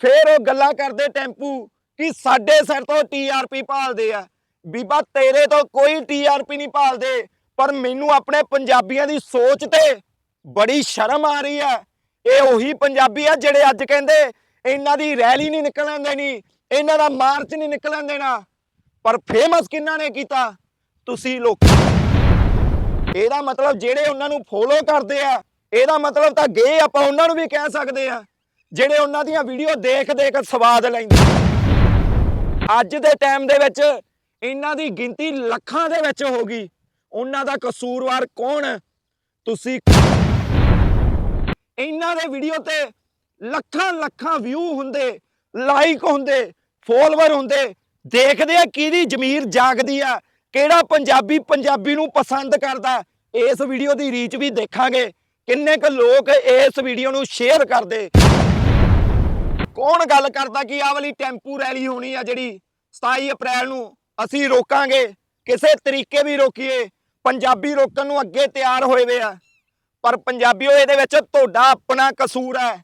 ਫੇਰ ਉਹ ਗੱਲਾਂ ਕਰਦੇ ਟੈਂਪੂ ਕਿ ਸਾਡੇ ਸਿਰ ਤੋਂ ਟੀਆਰਪੀ ਭਾਲਦੇ ਆ। ਬੀਬਾ, ਤੇਰੇ ਤੋਂ ਕੋਈ ਟੀਆਰਪੀ ਨਹੀਂ ਭਾਲਦੇ, ਪਰ ਮੈਨੂੰ ਆਪਣੇ ਪੰਜਾਬੀਆਂ ਦੀ ਸੋਚ ਤੇ ਬੜੀ ਸ਼ਰਮ ਆ ਰਹੀ ਆ। ਇਹ ਉਹੀ ਪੰਜਾਬੀ ਆ ਜਿਹੜੇ ਅੱਜ ਕਹਿੰਦੇ, ਇਹਨਾਂ ਦੀ ਰੈਲੀ ਨਹੀਂ ਨਿਕਲਣ ਦੇਣੀ, ਇਹਨਾਂ ਦਾ ਮਾਰਚ ਨਹੀਂ ਨਿਕਲਣ ਦੇਣਾ। ਪਰ ਫੇਮਸ ਕਿੰਨਾ ਨੇ ਕੀਤਾ? ਤੁਸੀਂ ਲੋਕ ਇਹਦਾ ਮਤਲਬ ਜਿਹੜੇ ਉਹਨਾਂ ਨੂੰ ਫੋਲੋ ਕਰਦੇ ਆ, ਇਹਦਾ ਮਤਲਬ ਤਾਂ ਗੇ ਆਪਾਂ ਉਹਨਾਂ ਨੂੰ ਵੀ ਕਹਿ ਸਕਦੇ ਆ। ਜਿਹੜੇ ਉਹਨਾਂ ਦੀਆਂ ਵੀਡੀਓ ਦੇਖ ਦੇਖ ਸਵਾਦ ਲੈਂਦੇ ਅੱਜ ਦੇ ਟਾਈਮ ਦੇ ਵਿੱਚ ਇਹਨਾਂ ਦੀ ਗਿਣਤੀ ਲੱਖਾਂ ਦੇ ਵਿੱਚ ਹੋ ਗਈ। ਉਹਨਾਂ ਦਾ ਕਸੂਰਵਾਰ ਕੌਣ? ਤੁਸੀਂ ਇਹਨਾਂ ਦੇ ਵੀਡੀਓ ਤੇ ਲੱਖਾਂ ਲੱਖਾਂ ਵਿਊ ਹੁੰਦੇ ਲਾਈਕ ਹੁੰਦੇ ਫੋਲੋਅਰ ਹੁੰਦੇ। ਦੇਖਦੇ ਆ ਕਿਹਦੀ ਜ਼ਮੀਰ ਜਾਗਦੀ ਆ, ਕਿਹੜਾ ਪੰਜਾਬੀ ਪੰਜਾਬੀ ਨੂੰ ਪਸੰਦ ਕਰਦਾ। ਇਸ ਵੀਡੀਓ ਦੀ ਰੀਚ ਵੀ ਦੇਖਾਂਗੇ। ਕਿੰਨੇ ਕੁ ਲੋਕ ਇਸ ਵੀਡੀਓ ਨੂੰ ਸ਼ੇਅਰ ਕਰਦੇ। ਕੌਣ ਗੱਲ ਕਰਦਾ ਕਿ ਆਹ ਵਾਲੀ ਟੈਂਪੂ ਰੈਲੀ ਹੋਣੀ ਆ ਜਿਹੜੀ 27 ਅਪ੍ਰੈਲ ਨੂੰ ਅਸੀਂ ਰੋਕਾਂਗੇ, ਕਿਸੇ ਤਰੀਕੇ ਵੀ ਰੋਕੀਏ, ਪੰਜਾਬੀ ਰੋਕਣ ਨੂੰ ਅੱਗੇ ਤਿਆਰ ਹੋਏ ਵੇ ਆ। ਪਰ ਪੰਜਾਬੀਓ, ਇਹਦੇ ਵਿੱਚ ਤੁਹਾਡਾ ਆਪਣਾ ਕਸੂਰ ਹੈ।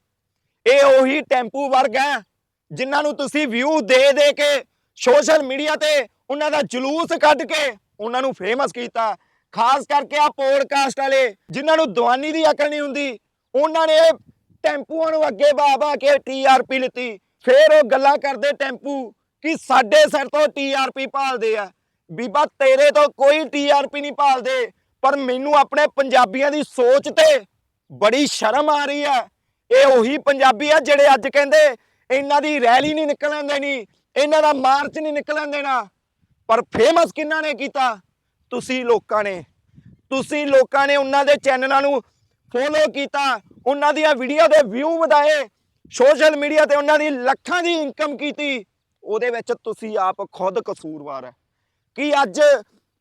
ਇਹ ਉਹੀ ਟੈਂਪੂ ਵਰਗ ਹੈ ਜਿਨ੍ਹਾਂ ਨੂੰ ਤੁਸੀਂ ਵਿਊ ਦੇ ਦੇ ਕੇ ਸੋਸ਼ਲ ਮੀਡੀਆ ਤੇ ਉਹਨਾਂ ਦਾ ਜਲੂਸ ਕੱਢ ਕੇ ਉਹਨਾਂ ਨੂੰ ਫੇਮਸ ਕੀਤਾ। ਖਾਸ ਕਰਕੇ ਆ ਪੋਡਕਾਸਟ ਵਾਲੇ ਜਿਨ੍ਹਾਂ ਨੂੰ ਦਵਾਨੀ ਦੀ ਅਕਲ ਨਹੀਂ ਹੁੰਦੀ, ਉਹਨਾਂ ਨੇ ਟੈਂਪੂਆਂ ਨੂੰ ਅੱਗੇ ਬਾ-ਬਾ ਕੇ ਟੀਆਰਪੀ ਲਿੱਤੀ। ਫੇਰ ਉਹ ਗੱਲਾਂ ਕਰਦੇ ਟੈਂਪੂ ਕਿ ਸਾਡੇ ਸਿਰ ਤੋਂ ਟੀਆਰਪੀ ਭਾਲਦੇ ਆ। ਬੀਬਾ, ਤੇਰੇ ਤੋਂ ਕੋਈ ਟੀਆਰਪੀ ਨਹੀਂ ਭਾਲਦੇ, ਪਰ ਮੈਨੂੰ ਆਪਣੇ ਪੰਜਾਬੀਆਂ ਦੀ ਸੋਚ ਤੇ ਬੜੀ ਸ਼ਰਮ ਆ ਰਹੀ ਆ। ਇਹ ਉਹੀ ਪੰਜਾਬੀ ਆ ਜਿਹੜੇ ਅੱਜ ਕਹਿੰਦੇ, ਇਹਨਾਂ ਦੀ ਰੈਲੀ ਨਹੀਂ ਨਿਕਲਣ ਦੇਣੀ, ਇਹਨਾਂ ਦਾ ਮਾਰਚ ਨਹੀਂ ਨਿਕਲਣ ਦੇਣਾ। ਪਰ ਫੇਮਸ ਕਿੰਨਾ ਨੇ ਕੀਤਾ? ਤੁਸੀਂ ਲੋਕਾਂ ਨੇ। ਤੁਸੀਂ ਲੋਕਾਂ ਨੇ ਉਹਨਾਂ ਦੇ ਚੈਨਲਾਂ ਨੂੰ ਫੋਲੋ ਕੀਤਾ, ਉਹਨਾਂ ਦੀਆਂ ਵੀਡੀਓ ਦੇ ਵਿਊ ਵਧਾਏ ਸੋਸ਼ਲ ਮੀਡੀਆ ਤੇ ਉਹਨਾਂ ਦੀ ਲੱਖਾਂ ਦੀ ਇਨਕਮ ਕੀਤੀ। ਉਹਦੇ ਵਿੱਚ ਤੁਸੀਂ ਆਪ ਖੁਦ ਕਸੂਰਵਾਰ ਹੈ। ਕਿ ਅੱਜ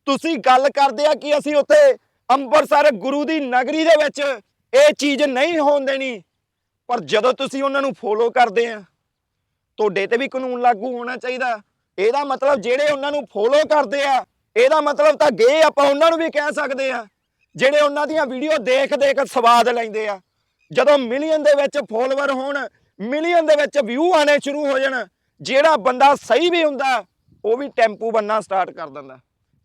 ਤੁਸੀਂ ਗੱਲ ਕਰਦੇ ਆ ਕਿ ਅਸੀਂ ਉੱਥੇ ਅੰਮ੍ਰਿਤਸਰ ਗੁਰੂ ਦੀ ਨਗਰੀ ਦੇ ਵਿੱਚ ਇਹ ਚੀਜ਼ ਨਹੀਂ ਹੋਣ ਦੇਣੀ? ਪਰ ਜਦੋਂ ਤੁਸੀਂ ਉਹਨਾਂ ਨੂੰ ਫੋਲੋ ਕਰਦੇ ਆ, ਤੁਹਾਡੇ ਤੇ ਵੀ ਕਾਨੂੰਨ ਲਾਗੂ ਹੋਣਾ ਚਾਹੀਦਾ। ਇਹਦਾ ਮਤਲਬ ਜਿਹੜੇ ਉਹਨਾਂ ਨੂੰ ਫੋਲੋ ਕਰਦੇ ਆ, ਇਹਦਾ ਮਤਲਬ ਤਾਂ ਗੇ ਆਪਾਂ ਉਹਨਾਂ ਨੂੰ ਵੀ ਕਹਿ ਸਕਦੇ ਆ। ਜਿਹੜੇ ਉਹਨਾਂ ਦੀਆਂ ਵੀਡੀਓ ਦੇਖ ਦੇਖ ਸਵਾਦ ਲੈਂਦੇ ਆ। ਜਦੋਂ ਮਿਲੀਅਨ ਦੇ ਵਿੱਚ ਫੋਲੋਅਰ ਹੋਣ, ਮਿਲੀਅਨ ਦੇ ਵਿੱਚ ਵਿਊ ਆਣੇ ਸ਼ੁਰੂ ਹੋ ਜਾਣ, ਜਿਹੜਾ ਬੰਦਾ ਸਹੀ ਵੀ ਹੁੰਦਾ, ਉਹ ਵੀ ਟੈਂਪੂ ਬੰਨਾ ਸਟਾਰਟ ਕਰ ਦਿੰਦਾ।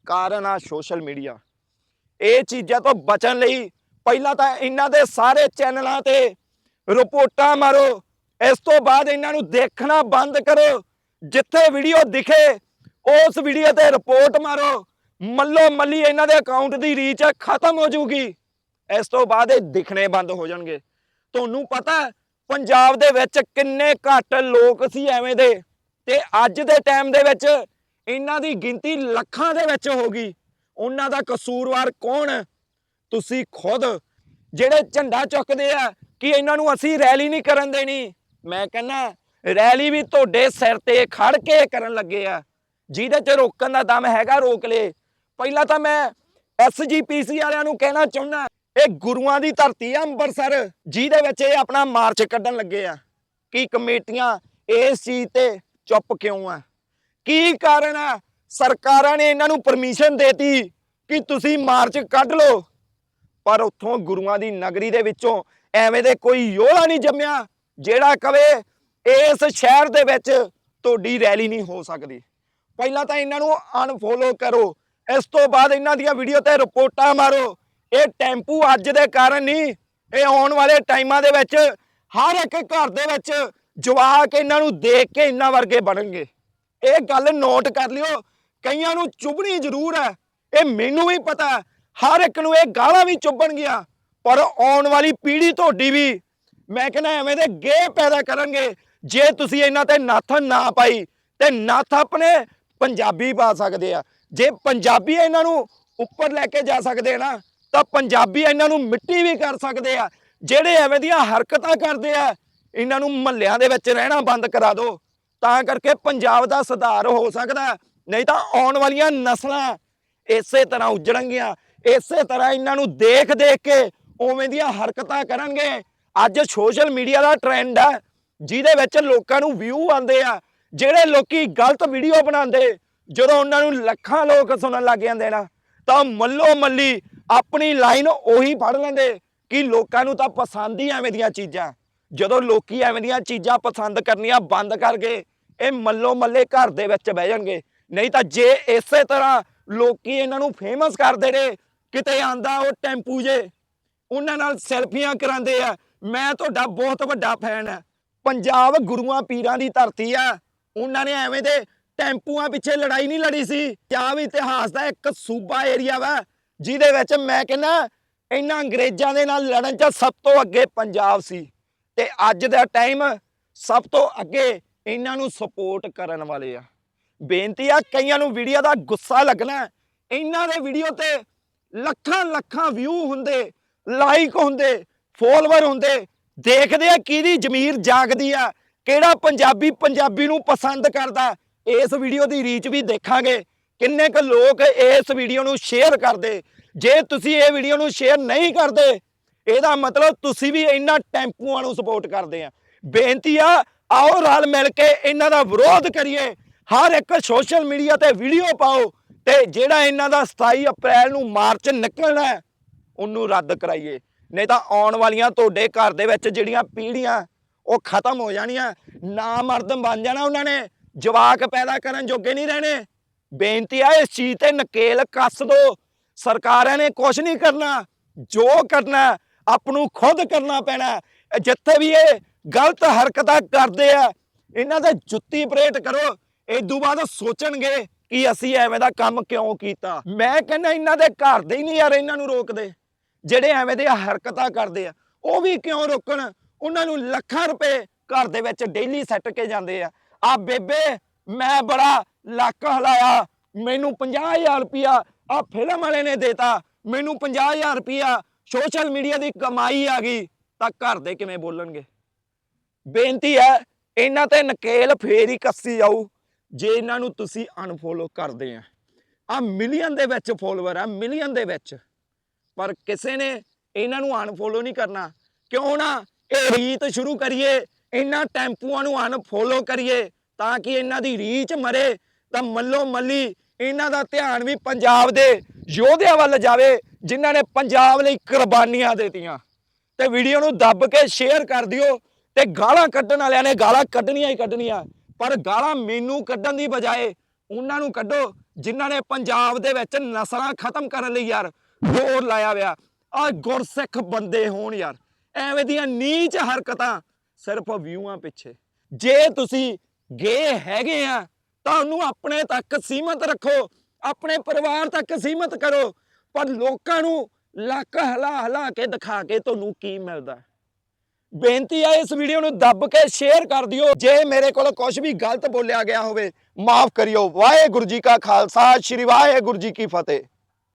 ਕਾਰਨ ਆ ਸੋਸ਼ਲ ਮੀਡੀਆ ਇਹ ਚੀਜ਼ਾਂ ਤੋਂ ਬਚਣ ਲਈ ਪਹਿਲਾਂ ਤਾਂ ਇਹਨਾਂ ਦੇ ਸਾਰੇ ਚੈਨਲਾਂ ਤੇ ਰਿਪੋਰਟਾਂ ਮਾਰੋ। ਇਸ ਤੋਂ ਬਾਅਦ ਇਹਨਾਂ ਨੂੰ ਦੇਖਣਾ ਬੰਦ ਕਰੋ। ਜਿੱਥੇ ਵੀਡੀਓ ਦਿਖੇ, ਉਸ ਵੀਡੀਓ ਤੇ ਰਿਪੋਰਟ ਮਾਰੋ। ਮੱਲੋ ਮੱਲੀ ਇਹਨਾਂ ਦੇ ਅਕਾਊਂਟ ਦੀ ਰੀਚ ਖਤਮ ਹੋ ਜੂਗੀ ਇਸ ਤੋਂ ਬਾਅਦ ਇਹ ਦਿਖਣੇ ਬੰਦ ਹੋ ਜਾਣਗੇ। ਤੁਹਾਨੂੰ ਪਤਾ ਪੰਜਾਬ ਦੇ ਵਿੱਚ ਕਿੰਨੇ ਘੱਟ ਲੋਕ ਸੀ ਐਵੇਂ ਦੇ। ਤੇ ਅੱਜ ਦੇ ਟਾਈਮ ਦੇ ਵਿੱਚ ਇਹਨਾਂ ਦੀ ਗਿਣਤੀ ਲੱਖਾਂ ਦੇ ਵਿੱਚ ਹੋ ਗਈ। ਉਹਨਾਂ ਦਾ ਕਸੂਰਵਾਰ ਕੌਣ? ਤੁਸੀਂ ਖੁਦ। ਜਿਹੜੇ ਝੰਡਾ ਚੁੱਕਦੇ ਆ ਕਿ ਇਹਨਾਂ ਨੂੰ ਅਸੀਂ ਰੈਲੀ ਨਹੀਂ ਕਰਨ ਦੇਣੀ। ਮੈਂ ਕਹਿੰਦਾ ਰੈਲੀ ਵੀ ਤੁਹਾਡੇ ਸਿਰ ਤੇ ਖੜ ਕੇ ਕਰਨ ਲੱਗੇ ਆ। ਜਿਹਦੇ ਚ ਰੋਕਣ ਦਾ ਦਮ ਹੈਗਾ, ਰੋਕ ਲੇ ਪਹਿਲਾਂ ਤਾਂ ਮੈਂ ਐਸਜੀਪੀਸੀ ਵਾਲਿਆਂ ਨੂੰ ਕਹਿਣਾ ਚਾਹੁੰਦਾ, ਇਹ ਗੁਰੂਆਂ ਦੀ ਧਰਤੀ ਆ ਅੰਮ੍ਰਿਤਸਰ ਜਿਹਦੇ ਵਿੱਚ ਇਹ ਆਪਣਾ ਮਾਰਚ ਕੱਢਣ ਲੱਗੇ ਆ। ਕੀ ਕਮੇਟੀਆਂ ਇਸ ਚੀਜ਼ ਤੇ ਚੁੱਪ ਕਿਉਂ ਆ? ਕੀ ਕਾਰਨ ਆ? ਸਰਕਾਰਾਂ ਨੇ ਇਹਨਾਂ ਨੂੰ ਪਰਮਿਸ਼ਨ ਦੇਤੀ ਕਿ ਤੁਸੀਂ ਮਾਰਚ ਕੱਢ ਲਓ। ਪਰ ਉੱਥੋਂ ਗੁਰੂਆਂ ਦੀ ਨਗਰੀ ਦੇ ਵਿੱਚੋਂ ਐਵੇਂ ਦੇ ਕੋਈ ਯੋਧਾ ਨਹੀਂ ਜੰਮਿਆ, ਜਿਹੜਾ ਕਵੇ ਇਸ ਸ਼ਹਿਰ ਦੇ ਵਿੱਚ ਤੁਹਾਡੀ ਰੈਲੀ ਨਹੀਂ ਹੋ ਸਕਦੀ। ਪਹਿਲਾਂ ਤਾਂ ਇਹਨਾਂ ਨੂੰ ਅਨਫੋਲੋ ਕਰੋ ਇਸ ਤੋਂ ਬਾਅਦ ਇਹਨਾਂ ਦੀਆਂ ਵੀਡੀਓ ਤੇ ਰਿਪੋਰਟਾਂ ਮਾਰੋ। ਇਹ ਟੈਂਪੂ ਅੱਜ ਦੇ ਕਾਰਨ ਨਹੀਂ, ਇਹ ਆਉਣ ਵਾਲੇ ਟਾਈਮਾਂ ਦੇ ਵਿੱਚ ਹਰ ਇੱਕ ਘਰ ਦੇ ਵਿੱਚ ਜਵਾਕ ਇਹਨਾਂ ਨੂੰ ਦੇਖ ਕੇ ਇਹਨਾਂ ਵਰਗੇ ਬਣਨਗੇ। ਇਹ ਗੱਲ ਨੋਟ ਕਰ ਲਿਓ, ਕਈਆਂ ਨੂੰ ਚੁਭਣੀ ਜ਼ਰੂਰ ਹੈ, ਇਹ ਮੈਨੂੰ ਵੀ ਪਤਾ ਹਰ ਇੱਕ ਨੂੰ ਇਹ ਗਾਲਾਂ ਵੀ ਚੁੱਭਣਗੀਆਂ, ਪਰ ਆਉਣ ਵਾਲੀ ਪੀੜ੍ਹੀ ਤੁਹਾਡੀ ਵੀ, ਮੈਂ ਕਹਿੰਦਾ ਐਵੇਂ ਦੇ ਗੇ ਪੈਦਾ ਕਰਨਗੇ, ਜੇ ਤੁਸੀਂ ਇਹਨਾਂ ਤੇ ਨੱਥ ਨਾ ਪਾਈ, ਤੇ ਨੱਥ ਆਪਣੇ ਪੰਜਾਬੀ ਪਾ ਸਕਦੇ ਆ। ਜੇ ਪੰਜਾਬੀ ਇਹਨਾਂ ਨੂੰ ਉੱਪਰ ਲੈ ਕੇ ਜਾ ਸਕਦੇ ਆ ਨਾ, ਤਾਂ ਪੰਜਾਬੀ ਇਹਨਾਂ ਨੂੰ ਮਿੱਟੀ ਵੀ ਕਰ ਸਕਦੇ ਆ। ਜਿਹੜੇ ਐਵੇਂ ਦੀਆਂ ਹਰਕਤਾਂ ਕਰਦੇ ਆ, ਇਹਨਾਂ ਨੂੰ ਮਹੱਲਿਆਂ ਦੇ ਵਿੱਚ ਰਹਿਣਾ ਬੰਦ ਕਰਾ ਦਿਓ ਤਾਂ ਕਰਕੇ ਪੰਜਾਬ ਦਾ ਸੁਧਾਰ ਹੋ ਸਕਦਾ ਨਹੀਂ ਤਾਂ ਆਉਣ ਵਾਲੀਆਂ ਨਸਲਾਂ ਇਸੇ ਤਰ੍ਹਾਂ ਉਜੜਨਗੀਆਂ। ਇਸੇ ਤਰ੍ਹਾਂ ਇਹਨਾਂ ਨੂੰ ਦੇਖ ਦੇਖ ਕੇ ਉਵੇਂ ਦੀਆਂ ਹਰਕਤਾਂ ਕਰਨਗੇ। ਅੱਜ ਸੋਸ਼ਲ ਮੀਡੀਆ ਦਾ ਟ੍ਰੈਂਡ ਹੈ, ਜਿਹਦੇ ਵਿੱਚ ਲੋਕਾਂ ਨੂੰ ਵਿਊ ਆਉਂਦੇ ਆ। ਜਿਹੜੇ ਲੋਕੀ ਗਲਤ ਵੀਡੀਓ ਬਣਾਉਂਦੇ, ਜਦੋਂ ਉਹਨਾਂ ਨੂੰ ਲੱਖਾਂ ਲੋਕ ਸੁਣਨ ਲੱਗ ਜਾਂਦੇ ਨਾ, ਤਾਂ ਮੱਲੋ ਮੱਲੀ ਆਪਣੀ ਲਾਈਨ ਉਹੀ ਫੜ ਲੈਂਦੇ ਕਿ ਲੋਕਾਂ ਨੂੰ ਤਾਂ ਪਸੰਦ ਹੀ ਐਵੇਂ ਦੀਆਂ ਚੀਜ਼ਾਂ। ਜਦੋਂ ਲੋਕੀ ਐਵੇਂ ਦੀਆਂ ਚੀਜ਼ਾਂ ਪਸੰਦ ਕਰਨੀਆਂ ਬੰਦ ਕਰ ਗਏ, ਇਹ ਮੱਲੋ ਮੱਲੇ ਘਰ ਦੇ ਵਿੱਚ ਬਹਿ ਜਾਣਗੇ। ਨਹੀਂ ਤਾਂ ਜੇ ਇਸੇ ਤਰ੍ਹਾਂ ਲੋਕੀ ਇਹਨਾਂ ਨੂੰ ਫੇਮਸ ਕਰਦੇ ਨੇ, ਕਿਤੇ ਆਂਦਾ ਉਹ ਟੈਂਪੂ ਜੇ, ਉਹਨਾਂ ਨਾਲ ਸੈਲਫੀਆਂ ਕਰਾਉਂਦੇ ਆ। ਮੈਂ ਤੁਹਾਡਾ ਬਹੁਤ ਵੱਡਾ ਫੈਨ ਆ। ਪੰਜਾਬ ਗੁਰੂਆਂ ਪੀਰਾਂ ਦੀ ਧਰਤੀ ਆ। ਉਹਨਾਂ ਨੇ ਐਵੇਂ ਦੇ ਟੈਂਪੂਆਂ ਪਿੱਛੇ ਲੜਾਈ ਨਹੀਂ ਲੜੀ ਸੀ। ਪੰਜਾਬ ਇਤਿਹਾਸ ਦਾ ਇੱਕ ਸੂਬਾ ਏਰੀਆ ਵਾ, ਜਿਹਦੇ ਵਿੱਚ ਮੈਂ ਕਹਿੰਦਾ ਇਹਨਾਂ ਅੰਗਰੇਜ਼ਾਂ ਦੇ ਨਾਲ ਲੜਨ 'ਚ ਸਭ ਤੋਂ ਅੱਗੇ ਪੰਜਾਬ ਸੀ। ਤੇ ਅੱਜ ਦਾ ਟਾਈਮ ਸਭ ਤੋਂ ਅੱਗੇ ਇਹਨਾਂ ਨੂੰ ਸਪੋਰਟ ਕਰਨ ਵਾਲੇ ਆ। ਬੇਨਤੀ ਆ, ਕਈਆਂ ਨੂੰ ਵੀਡੀਓ ਦਾ ਗੁੱਸਾ ਲੱਗਣਾ ਇਹਨਾਂ ਦੇ ਵੀਡੀਓ ਤੇ ਲੱਖਾਂ ਲੱਖਾਂ ਵਿਊ ਹੁੰਦੇ ਲਾਈਕ ਹੁੰਦੇ ਫੋਲੋਵਰ ਹੁੰਦੇ। ਦੇਖਦੇ ਆ ਕਿਹਦੀ ਜ਼ਮੀਰ ਜਾਗਦੀ ਆ। ਕਿਹੜਾ ਪੰਜਾਬੀ ਪੰਜਾਬੀ ਨੂੰ ਪਸੰਦ ਕਰਦਾ? ਇਸ ਵੀਡੀਓ ਦੀ ਰੀਚ ਵੀ ਦੇਖਾਂਗੇ। ਕਿੰਨੇ ਕੁ ਲੋਕ ਇਸ ਵੀਡੀਓ ਨੂੰ ਸ਼ੇਅਰ ਕਰਦੇ? ਜੇ ਤੁਸੀਂ ਇਹ ਵੀਡੀਓ ਨੂੰ ਸ਼ੇਅਰ ਨਹੀਂ ਕਰਦੇ, ਇਹਦਾ ਮਤਲਬ ਤੁਸੀਂ ਵੀ ਇਹਨਾਂ ਟੈਂਪੂਆਂ ਨੂੰ ਸਪੋਰਟ ਕਰਦੇ ਆ। ਬੇਨਤੀ ਆ, ਆਓ ਰਲ ਮਿਲ ਕੇ ਇਹਨਾਂ ਦਾ ਵਿਰੋਧ ਕਰੀਏ। ਹਰ ਇੱਕ ਸੋਸ਼ਲ ਮੀਡੀਆ ਤੇ ਵੀਡੀਓ ਪਾਓ ਤੇ ਜਿਹੜਾ ਇਹਨਾਂ ਦਾ 27 ਅਪ੍ਰੈਲ ਨੂੰ ਮਾਰਚ ਨਿਕਲਣਾ ਉਹਨੂੰ ਰੱਦ ਕਰਾਈਏ। ਨਹੀਂ ਤਾਂ ਆਉਣ ਵਾਲੀਆਂ ਤੁਹਾਡੇ ਘਰ ਦੇ ਵਿੱਚ ਜਿਹੜੀਆਂ ਪੀੜ੍ਹੀਆਂ ਉਹ ਖਤਮ ਹੋ ਜਾਣੀਆਂ। ਨਾ ਮਰਦ ਬਣ ਜਾਣਾ ਉਹਨਾਂ ਨੇ। ਜਵਾਕ ਪੈਦਾ ਕਰਨ ਜੋਗੇ ਨਹੀਂ ਰਹਿਣੇ। ਬੇਨਤੀ ਆ, ਇਸ ਚੀਜ਼ ਤੇ ਨਕੇਲ ਕੱਸ ਦੋ। ਸਰਕਾਰਾਂ ਨੇ ਕੁਝ ਨਹੀਂ ਕਰਨਾ। ਜੋ ਕਰਨਾ ਆਪ ਨੂੰ ਖੁਦ ਕਰਨਾ ਪੈਣਾ। ਜਿੱਥੇ ਵੀ ਇਹ ਗਲਤ ਹਰਕਤਾਂ ਕਰਦੇ ਆ, ਇਹਨਾਂ ਦੇ ਜੁੱਤੀ ਪਰੇਡ ਕਰੋ। ਇਦੋਂ ਬਾਅਦ ਸੋਚਣਗੇ ਕਿ ਅਸੀਂ ਐਵੇਂ ਦਾ ਕੰਮ ਕਿਉਂ ਕੀਤਾ। ਮੈਂ ਕਹਿੰਦਾ, ਇਹਨਾਂ ਦੇ ਘਰ ਦੇ ਹੀ ਨਹੀਂ ਯਾਰ, ਇਹਨਾਂ ਨੂੰ ਰੋਕਦੇ। ਜਿਹੜੇ ਐਵੇਂ ਦੀਆਂ ਹਰਕਤਾਂ ਕਰਦੇ ਆ, ਉਹ ਵੀ ਕਿਉਂ ਰੋਕਣ? ਉਹਨਾਂ ਨੂੰ ਲੱਖਾਂ ਰੁਪਏ ਘਰ ਦੇ ਵਿੱਚ ਡੇਲੀ ਸੈੱਟ ਕੇ ਜਾਂਦੇ ਆ। ਆ ਬੇਬੇ, ਮੈਂ ਬੜਾ ਲੱਕ ਹਲਾਇਆ। ਮੈਨੂੰ 50000 ਰੁਪਿਆ ਆ ਫਿਲਮ ਵਾਲੇ ਨੇ ਦੇਤਾ। ਮੈਨੂੰ 50000 ਰੁਪਿਆ ਸੋਸ਼ਲ ਮੀਡੀਆ ਦੀ ਕਮਾਈ ਆ ਗਈ। ਤਾਂ ਘਰ ਦੇ ਕਿਵੇਂ ਬੋਲਣਗੇ? ਬੇਨਤੀ ਹੈ, ਇਹਨਾਂ ਤੇ ਨਕੇਲ ਫੇਰ ਹੀ ਕੱਸੀ ਜਾਊ। ਜੇ ਇਹਨਾਂ ਨੂੰ ਤੁਸੀਂ ਅਨਫੋਲੋ ਕਰਦੇ ਆ। ਆ ਮਿਲੀਅਨ ਦੇ ਵਿੱਚ ਫੋਲੋਵਰ ਆ ਮਿਲੀਅਨ ਦੇ ਵਿੱਚ। ਪਰ ਕਿਸੇ ਨੇ ਇਹਨਾਂ ਨੂੰ ਅਨਫੋਲੋ ਨਹੀਂ ਕਰਨਾ। ਕਿਉਂ ਨਾ ਇਹ ਰੀਤ ਸ਼ੁਰੂ ਕਰੀਏ, ਇਹਨਾਂ ਟੈਂਪੂਆਂ ਨੂੰ ਅਨਫੋਲੋ ਕਰੀਏ, ਤਾਂ ਕਿ ਇਹਨਾਂ ਦੀ ਰੀਚ ਮਰੇ। ਤਾਂ ਮੱਲੋ ਮੱਲੀ ਇਹਨਾਂ ਦਾ ਧਿਆਨ ਵੀ ਪੰਜਾਬ ਦੇ ਯੋਧਿਆਂ ਵੱਲ ਜਾਵੇ, ਜਿਨ੍ਹਾਂ ਨੇ ਪੰਜਾਬ ਲਈ ਕੁਰਬਾਨੀਆਂ ਦਿੱਤੀਆਂ। ਤੇ ਵੀਡੀਓ ਨੂੰ ਦੱਬ ਕੇ ਸ਼ੇਅਰ ਕਰ ਦਿਓ, ਤੇ ਗਾਲਾਂ ਕੱਢਣ ਵਾਲਿਆਂ ਨੇ ਗਾਲਾਂ ਕੱਢਣੀਆਂ ਹੀ ਕੱਢਣੀਆਂ। ਪਰ ਗਾਲਾਂ ਮੈਨੂੰ ਕੱਢਣ ਦੀ ਬਜਾਏ ਉਹਨਾਂ ਨੂੰ ਕੱਢੋ, ਜਿਨ੍ਹਾਂ ਨੇ ਪੰਜਾਬ ਦੇ ਵਿੱਚ ਨਸਲਾਂ ਖਤਮ ਕਰਨ ਲਈ ਯਾਰ, ਜ਼ੋਰ ਲਾਇਆ ਹੋਇਆ। ਆ ਗੁਰਸਿੱਖ ਬੰਦੇ ਹੋਣ ਯਾਰ। ਐਵੇਂ ਦੀਆਂ ਨੀਚ ਹਰਕਤਾਂ ਸਿਰਫ ਵਿਊਆਂ ਪਿੱਛੇ। ਜੇ ਤੁਸੀਂ ਗੇ ਹੈਗੇ ਆ ਤਾਂ ਉਹਨੂੰ ਆਪਣੇ ਤੱਕ ਸੀਮਤ ਰੱਖੋ, ਆਪਣੇ ਪਰਿਵਾਰ ਤੱਕ ਸੀਮਤ ਕਰੋ, ਪਰ ਲੋਕਾਂ ਨੂੰ ਲੱਕ ਹਲਾ ਹਲਾ ਕੇ ਦਿਖਾ ਕੇ ਤੁਹਾਨੂੰ ਕੀ ਮਿਲਦਾ। ਬੇਨਤੀ ਹੈ ਇਸ ਵੀਡੀਓ ਨੂੰ ਦੱਬ ਕੇ ਸ਼ੇਅਰ ਕਰ ਦਿਓ। ਜੇ ਮੇਰੇ ਕੋਲ ਕੁਝ ਵੀ ਗਲਤ ਬੋਲਿਆ ਗਿਆ ਹੋਵੇ, ਮਾਫ ਕਰਿਓ। ਵਾਹਿਗੁਰੂ ਜੀ ਕਾ ਖਾਲਸਾ, ਸ੍ਰੀ ਵਾਹਿਗੁਰੂ ਜੀ ਕੀ ਫਤਿਹ।